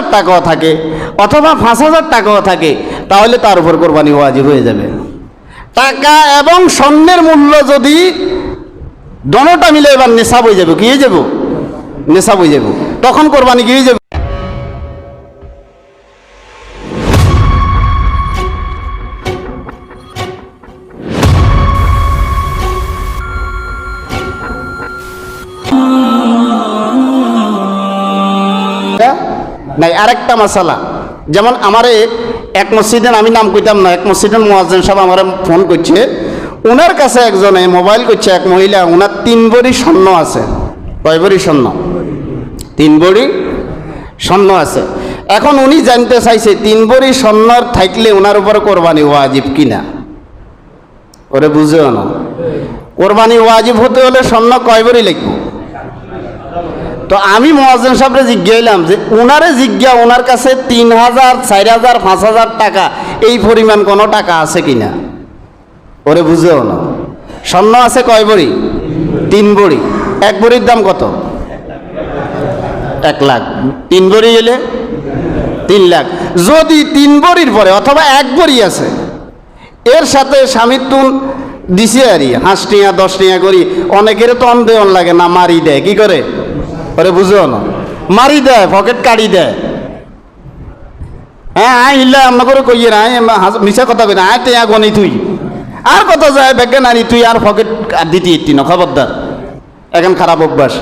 হাজার টাকাও থাকে অথবা পাঁচ হাজার টাকাও থাকে, তাহলে তার উপর কোরবানি ওয়াজিব হয়ে যাবে। টাকা এবং স্বর্ণের মূল্য যদি দনোটা মিলে এবার নেশা বই যাবে, কি যাব? নেশা বই যাব। তখন কোরবানি কি হয়ে যাবে? নাই, আরেকটা মশালা যেমন আমারে এক মসজিদের, আমি নাম কইতাম না, এক মসজিদের মোয়াজ্জেন সাহেব আমার ফোন করছে। ওনার কাছে একজনে মোবাইল করছে, এক মহিলা ওনার তিন বড়ি স্বর্ণ আছে। কয় বড়ি স্বর্ণ? তিন বড়ি স্বর্ণ আছে। এখন উনি জানতে চাইছে, তিন বড়ি স্বর্ণর থাকলে ওনার উপর কোরবানি ওয়াজিব কিনা? ওরে বুঝেও না। কোরবানি ওয়াজিব হতে হলে স্বর্ণ কয় বড়ি লিখব তো আমি মহাজন সাহেবরে জিজ্ঞাইলাম যে ওনারে জিজ্ঞা ওনার কাছে তিন হাজার, চার হাজার, পাঁচ হাজার টাকা, এই পরিমাণ কোনো টাকা আছে কি না ওরে বুঝেও না। স্বর্ণ আছে কয় বড়ি? তিন বড়ি। এক বড়ির দাম কত? এক লাখ। তিন বড়ি এলে তিন লাখ। যদি তিন বড়ির পরে অথবা এক বড়ি আছে, এর সাথে স্বামীর তুন দিছে আর হাঁস টিয়া দশ টিয়া করি, অনেকের তো অন্ধেয়ন লাগে না, মারি দেয়, কি করে? ওরে বুঝেও না। মারি দেয় পকেট কাড়ি দেয়। হ্যাঁ আই ইল্লা আমরা করে কইয়ে না মিশা কথা কই না, আয় টিয়া গনি তুই। আর কত যায় ব্যাগে নানি তুই আর পকেট দিতে ইতি না, খবরদার। এখন খারাপ অভ্যাস।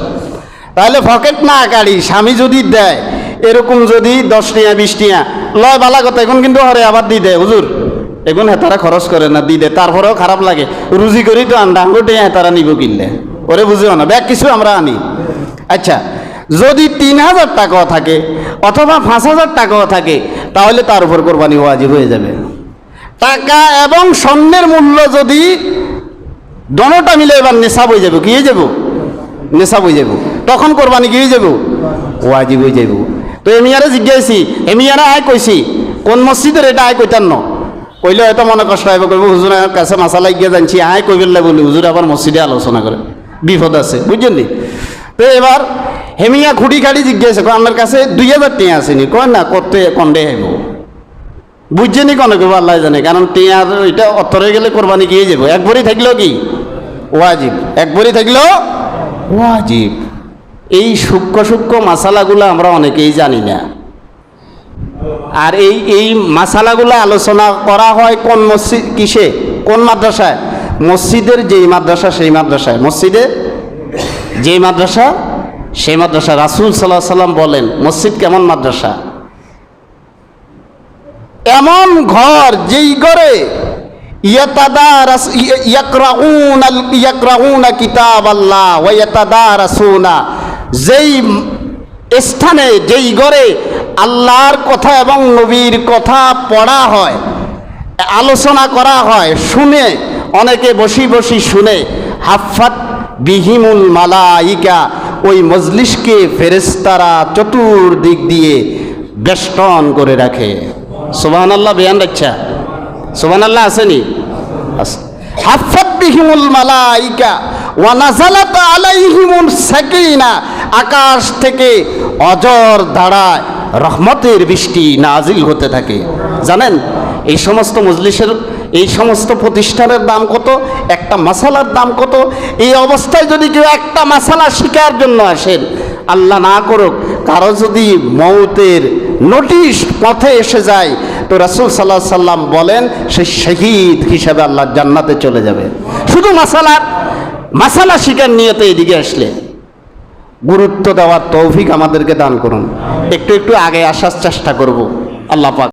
তাহলে পকেট না কাড়ি, স্বামী যদি দেয়, এরকম যদি দশ টিয়া, বিশ টিয়া, লয় বালা কথা, এখন কিন্তু হরে আবার দি দেয়, হুজুর। এখন হেতারা খরচ করে না, দি দেয়, তারপরেও খারাপ লাগে। রুজি করি তো আন্ডা আঙ্গুর টিয়া হেতারা নিব কিনলে। ওরে বুঝেও না, ব্যাগ কিছু আমরা আনি। আচ্ছা যদি তিন হাজার টাকাও থাকে অথবা পাঁচ হাজার টাকাও থাকে, তাহলে তার উপর কোরবানি ওয়াজিব হয়ে যাবে। টাকা এবং স্বর্ণের মূল্য যদি দনোটা মিলে এবার নেশাব হয়ে যাবে, কি হয়ে যাব? নেশাব হয়ে যাব। তখন কোরবানি কি হয়ে যাব? ওয়াজিব হয়ে যাব। তো এমিয়ারে জিজ্ঞাসি, এমিয়ারা আয় কইছি, কোন মসজিদের এটা আয় কইতার ন? কইলে হয়তো মনে কষ্ট হবে কইব হুজুরের কাছে মাসালা গিয়ে জানছি, আয় কইবেলে বলি, হুজুর, আবার মসজিদে আলোচনা করে। বিপদ আছে, বুঝছেন তো এবার হেমিয়া খুঁটি খাড়ি জিজ্ঞাসা করে আমার কাছে দুই হাজার টিয়া আসেনি কয়, না কত কন্ডে আইব বুঝছেনি কোনো কেউ আল্লাহ জানে, কারণ টিয়া এটা অত্তরে গেলে কোরবানি গিয়ে যাব। এক ভরি থাকলেও কি? ওয়াজিব। এক ভরি থাকলেও? ওয়াজিব। এই সূক্ষ্ম সূক্ষ্ম মশালাগুলো আমরা অনেকেই জানি না। আর এই এই মশালাগুলো আলোচনা করা হয় কোন মসজিদ, কিসে? কোন মাদ্রাসায়? মসজিদের যেই মাদ্রাসা, সেই মাদ্রাসায়। মসজিদে? যেই মাদ্রাসা, সেই মাদ্রাসা রাসুল সাল্লাহ সাল্লাম বলেন, মসজিদ কেমন মাদ্রাসা? এমন ঘর যেই ঘরে যেই স্থানে, যেই ঘরে আল্লাহর কথা এবং নবীর কথা পড়া হয়, আলোচনা করা হয়, শুনে, অনেকে বসি বসি শুনে হাফাত বিহিমুল মালাইকা, ওই মজলিসকে ফেরেস্তারা চতুর্দিক দিয়ে বেষ্টন করে রাখে। সোবাহান আল্লাহ বেয়ান রাখছা। সোবাহান আল্লাহ আসেনি হাফাত বিহিমুল মালাইকা ওয়ানাজালাত আলাইহিমুল সাকিনা, আকাশ থেকে অজর দাঁড়ায় রহমতের বৃষ্টি নাজিল হতে থাকে। জানেন, এই সমস্ত মজলিসের এই সমস্ত প্রতিষ্ঠানের দাম কত? একটা মশালার দাম কত? এই অবস্থায় যদি কেউ একটা মশালা শিকার জন্য আসেন আল্লাহ না করুক, কারও যদি মৌতের নোটিশ পথে এসে যায়, তো রাসুল সাল্লাহ সাল্লাম বলেন, সে শহীদ হিসাবে আল্লাহ জান্নাতে চলে যাবে। শুধু মশালার, মশালা শিকার নিয়তে এদিকে আসলে। গুরুত্ব দেওয়ার তৌফিক আমাদেরকে দান করুন। একটু একটু আগে আসার চেষ্টা করব। আল্লাহ পাক।